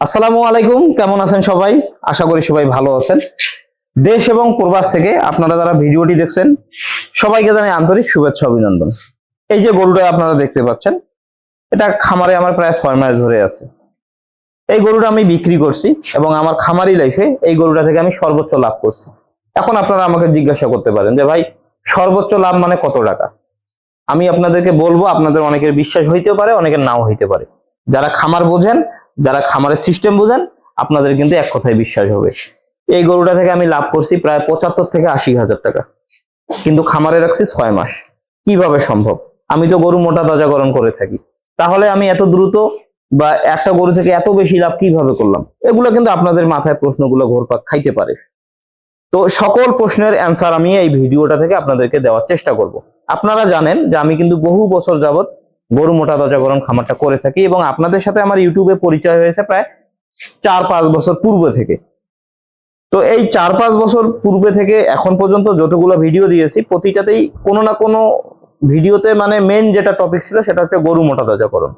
আসসালামু আলাইকুম, কেমন আছেন সবাই? আশা করি সবাই ভালো আছেন। দেশ এবং প্রবাস থেকে আপনারা যারা ভিডিওটি দেখছেন, সবাইকে জানাই আন্তরিক শুভেচ্ছা অভিনন্দন। এই যে গরুটা আপনারা দেখতে পাচ্ছেন, এটা খামারে আমার প্রায় ছয় মাস ধরে আছে। এই গরুটা আমি বিক্রি করছি এবং আমার খামারি লাইফে এই গরুটা থেকে আমি সর্বোচ্চ লাভ করছি। এখন আপনারা আমাকে জিজ্ঞাসা করতে পারেন যে, ভাই, সর্বোচ্চ লাভ মানে কত টাকা? আমি আপনাদেরকে বলব, আপনাদের অনেকের বিশ্বাস হইতেও পারে, অনেকের নাও হইতে পারে। যারা খামার বোঝেন, যারা খামারের সিস্টেম বোঝেন, আপনাদের কিন্তু এক কথায় বিশ্বাস হবে। এই গরুটা থেকে আমি লাভ করছি প্রায় পঁচাত্তর থেকে আশি হাজার টাকা। কিন্তু খামারে রাখছি ছয় মাস। কীভাবে সম্ভব? আমি তো গরু মোটা তাজাকরণ করে থাকি। তাহলে আমি এত দ্রুত বা একটা গরু থেকে এত বেশি লাভ কীভাবে করলাম? এগুলো কিন্তু আপনাদের মাথায় প্রশ্নগুলো ঘোরপাক খাইতে পারে। তো সকল প্রশ্নের অ্যান্সার আমি এই ভিডিওটা থেকে আপনাদেরকে দেওয়ার চেষ্টা করব। আপনারা জানেন যে আমি কিন্তু বহু বছর যাবত গরু মোটা তাজাকরণ খামারটা করে থাকি এবং আপনাদের সাথে আমার ইউটিউবে পরিচয় হয়েছে প্রায় চার পাঁচ বছর পূর্বে থেকে। তো এই চার পাঁচ বছর পূর্বে থেকে এখন পর্যন্ত যতগুলো ভিডিও দিয়েছি, প্রতিটাতেই কোনো না কোনো ভিডিওতে মানে মেন যেটা টপিক ছিল সেটা হচ্ছে গরু মোটা তাজাকরণ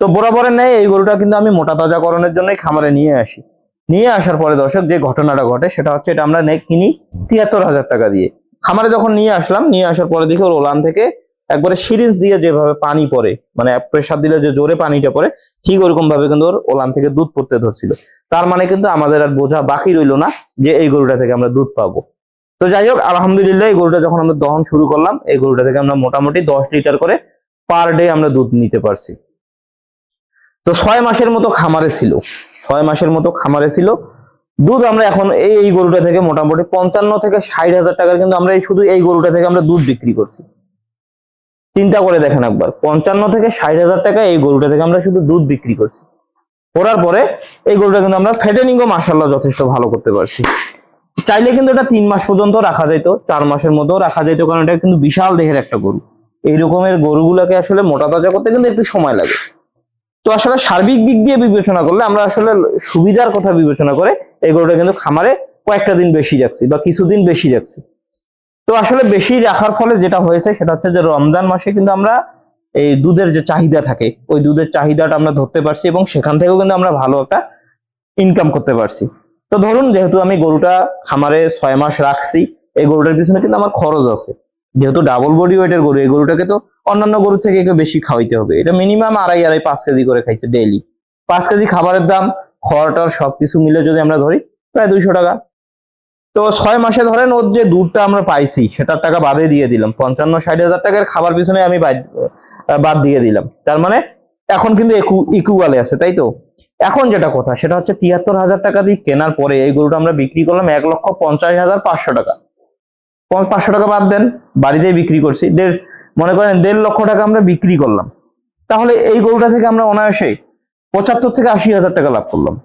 তো বরাবরের ন্যায় এই গরুটা কিন্তু আমি মোটা তাজাকরণের জন্যই খামারে নিয়ে আসি। নিয়ে আসার পরে দর্শক, যে ঘটনাটা ঘটে সেটা হচ্ছে এটা আমরা নে- কিনি তিয়াত্তর হাজার টাকা দিয়ে। খামারে যখন নিয়ে আসলাম, নিয়ে আসার পরে দেখি ওর ওলান থেকে একবারে সিরিঞ্জ দিয়ে যেভাবে পানি পড়ে মানে প্রেসার দিলে যে জোরে পানিটা পড়ে, ঠিক ওরকম ভাবে কিন্তু ওর ওলান থেকে দুধ পড়তে ধরছিল। তার মানে কিন্তু আমাদের আর বোঝা বাকি রইল না যে এই গরুটা থেকে আমরা দুধ পাবো। তো যাই হোক, আলহামদুলিল্লাহ এই গরুটা যখন আমরা দহন শুরু করলাম, এই গরুটা থেকে আমরা মোটামুটি দশ লিটার করে পার ডে আমরা দুধ নিতে পারছি। তো ছয় মাসের মতো খামারে ছিল, ছয় মাসের মতো খামারে ছিল। দুধ আমরা এখন এই এই গরুটা থেকে মোটামুটি পঞ্চান্ন থেকে ষাট হাজার টাকার কিন্তু আমরা শুধু এই গরুটা থেকে আমরা দুধ বিক্রি করছি। চিন্তা করে দেখেন একবার। পঞ্চান্ন থেকে ষাট হাজার টাকা এই গরুটা থেকে আমরা শুধু দুধ বিক্রি করছি। করার পরে এই গরুটা কিন্তু আমরা ফেটেনিংও মাসাল্লাহ যথেষ্ট ভালো করতে পারছি। চাইলে কিন্তু এটা তিন মাস পর্যন্ত রাখা যেত, চার মাসের মধ্যেও রাখা যেত, কারণ এটা কিন্তু বিশাল দেহের একটা গরু। এই রকমের গরুগুলোকে আসলে মোটা তাজা করতে কিন্তু একটু সময় লাগে। তো আসলে সার্বিক দিক দিয়ে বিবেচনা করলে আমরা আসলে সুবিধার কথা বিবেচনা করে এই গরুটা কিন্তু খামারে কয়েকটা দিন বেশি রাখছি বা কিছুদিন বেশি রাখছি। তো আসলে বেশি রাখার ফলে যেটা হয়েছে সেটা হচ্ছে যে রমজান মাসে কিন্তু আমরা এই দুধের যে চাহিদা থাকে, ওই দুধের চাহিদাটা আমরা ধরতে পারছি এবং সেখান থেকেও কিন্তু আমরা ভালো একটা ইনকাম করতে পারছি। তো ধরুন যেহেতু আমি গরুটা খামারে ছয় মাস রাখছি, এই গরুটার পিছনে কিন্তু আমার খরচ আছে। যেহেতু ডাবল বডি ওয়েটের গরু, এই গরুটাকে তো অন্যান্য গরু থেকে একটু বেশি খাওয়াইতে হবে। এটা মিনিমাম আড়াই আড়াই, পাঁচ কেজি করে খাইছে ডেইলি পাঁচ কেজি খাবারের দাম, খড়টার সবকিছু মিলে যদি আমরা ধরি, প্রায় দুইশো টাকা। তো ছয় মাসে ধরেন ওর যে দুধটা আমরা পাইছি, সেটার টাকা বাদে দিয়ে দিলাম। পঞ্চান্ন, ষাট হাজার টাকার খাবার পিছনে আমি বাদ- দিয়ে দিলাম। তার মানে এখন কিন্তু ইকুয়ালে আছে, তাই তো? এখন যেটা কথা, সেটা হচ্ছে তিয়াত্তর হাজার টাকা দিয়ে কেনার পরে এই গরুটা আমরা বিক্রি করলাম এক লক্ষ পঞ্চাশ হাজার পাঁচশো টাকা। পাঁচশো টাকা বাদ দেন, বাড়িতেই বিক্রি করছি। দেড়, মনে করেন দেড় লক্ষ টাকা আমরা বিক্রি করলাম। তাহলে এই গরুটা থেকে আমরা অনায়াসে পঁচাত্তর থেকে আশি হাজার টাকা লাভ করলাম।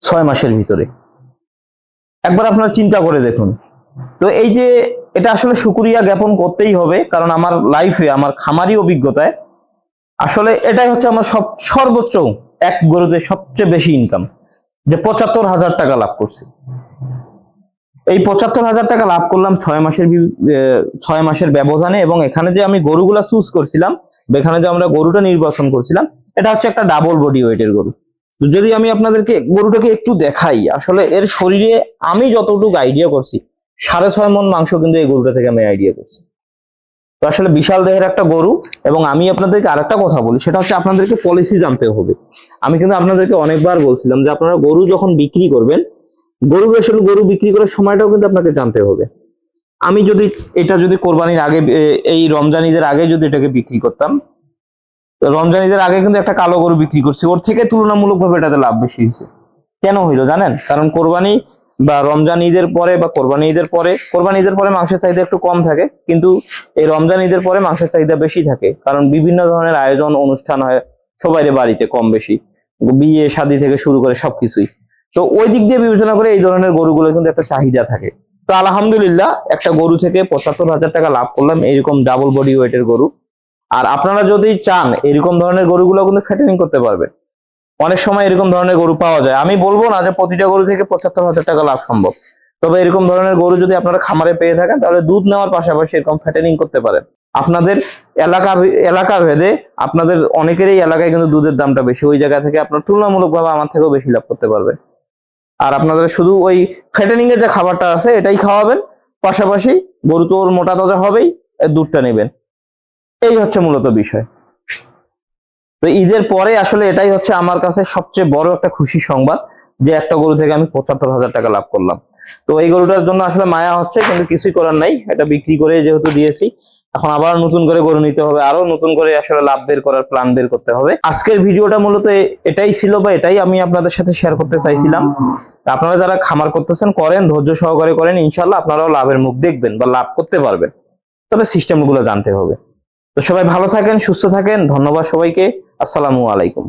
ছয় মাসের ভিতরে। একবার আপনারা চিন্তা করে দেখুন। তো এই যে এটা আসলে সুকুরিয়া জ্ঞাপন করতেই হবে, কারণ আমার লাইফে আমার খামারি অভিজ্ঞতায় আসলে এটাই হচ্ছে আমার সব, সর্বোচ্চ এক গরুতে সবচেয়ে বেশি ইনকাম যে পঁচাত্তর হাজার টাকা লাভ করছি। এই পঁচাত্তর হাজার টাকা লাভ করলাম ছয় মাসের ছয় মাসের ব্যবধানে এবং এখানে যে আমি গরুগুলা চুজ করছিলাম এখানে যে আমরা গরুটা নির্বাচন করছিলাম, এটা হচ্ছে একটা ডাবল বডি ওয়েটের গরু। যদি আমি আপনাদেরকে গরুটাকে একটু দেখাই, আসলে এর শরীরে আমি যতটুকু আইডিয়া করছি, সাড়ে ছয় মন মাংস কিন্তু এই গরুটা থেকে আমি আইডিয়া করছি। তো আসলে বিশাল দেহের একটা গরু এবং আমি আপনাদেরকে আরেকটা কথা বলি, সেটা হচ্ছে আপনাদেরকে পলিসি জানতে হবে। আমি কিন্তু আপনাদেরকে অনেকবার বলছিলাম যে আপনারা গরু যখন বিক্রি করবেন, গরু আসলে গরু বিক্রি করার সময়টাও কিন্তু আপনাকে জানতে হবে। আমি যদি, এটা যদি কোরবানির আগে এই রমজান ঈদের আগে যদি এটাকে বিক্রি করতাম রমজান ঈদের আগে কিন্তু একটা কালো গরু বিক্রি করছি। ওর থেকে তুলনামূলকভাবে এটাতে লাভ বেশি হয়েছে। কেন হইল জানেন? কারণ কোরবানি বা রমজান ঈদের পরে বা কোরবানি ঈদের পরে, কোরবানি ঈদের পরে মাংসের চাহিদা একটু কম থাকে, কিন্তু এই রমজান ঈদের পরে মাংসের চাহিদা বেশি থাকে। কারণ বিভিন্ন ধরনের আয়োজন, অনুষ্ঠান হয় সবাই বাড়িতে কম বেশি। বিয়ে, শাদী থেকে শুরু করে সবকিছুই। তো ওই দিক দিয়ে বিবেচনা করে এই ধরনের গরুগুলো কিন্তু একটা চাহিদা থাকে। তো আলহামদুলিল্লাহ একটা গরু থেকে পঁচাত্তর হাজার টাকা লাভ করলাম, এরকম ডাবল বডি ওয়েটের গরু। আর আপনারা যদি চান এরকম ধরনের গরুগুলো কিন্তু ফ্যাটেনিং করতে পারবেন অনেক সময় এরকম ধরনের গরু পাওয়া যায়। আমি বলব না যে প্রতিটা গরু থেকে পঁচাত্তর হাজার টাকা লাভ সম্ভব। তবে এরকম ধরনের গরু যদি আপনারা খামারে পেয়ে থাকেন, তাহলে দুধ নেওয়ার পাশাপাশি এরকম ফ্যাটেনিং করতে পারেন। আপনাদের এলাকা এলাকা ভেদে আপনাদের অনেকেরই এলাকায় কিন্তু দুধের দামটা বেশি। ওই জায়গা থেকে আপনার তুলনামূলকভাবে আমার থেকেও বেশি লাভ করতে পারবেন। আর আপনাদের শুধু ওই ফ্যাটেনিং এর যে খাবারটা আছে, এটাই খাওয়াবেন। পাশাপাশি গরু তো ওর মোটা তাজা হবেই দুধটা নেবেন। এই হচ্ছে মূলত বিষয়। তো ঈদের পরে আসলে এটাই হচ্ছে আমার কাছে সবচেয়ে বড় একটা খুশির সংবাদ যে একটা গরু থেকে আমি পঁচাত্তর হাজার টাকা লাভ করলাম। তো এই গরুটার জন্য আসলে মায়া হচ্ছে, কিন্তু কিছুই করার নাই। এটা বিক্রি করে যেহেতু দিয়েছি, এখন আবার নতুন করে গরু নিতে হবে। আরও নতুন করে আসলে লাভ বের করার প্ল্যান বের করতে হবে। আজকের ভিডিওটা মূলত এটাই ছিল বা এটাই আমি আপনাদের সাথে শেয়ার করতে চাইছিলাম। আপনারা যারা খামার করতেছেন, করেন, ধৈর্য সহকারে করেন ইনশাল্লাহ আপনারাও লাভের মুখ দেখবেন বা লাভ করতে পারবেন। তবে সিস্টেমগুলো জানতে হবে। তো সবাই ভালো থাকেন সুস্থ থাকেন। ধন্যবাদ সবাইকে। আসসালামু আলাইকুম।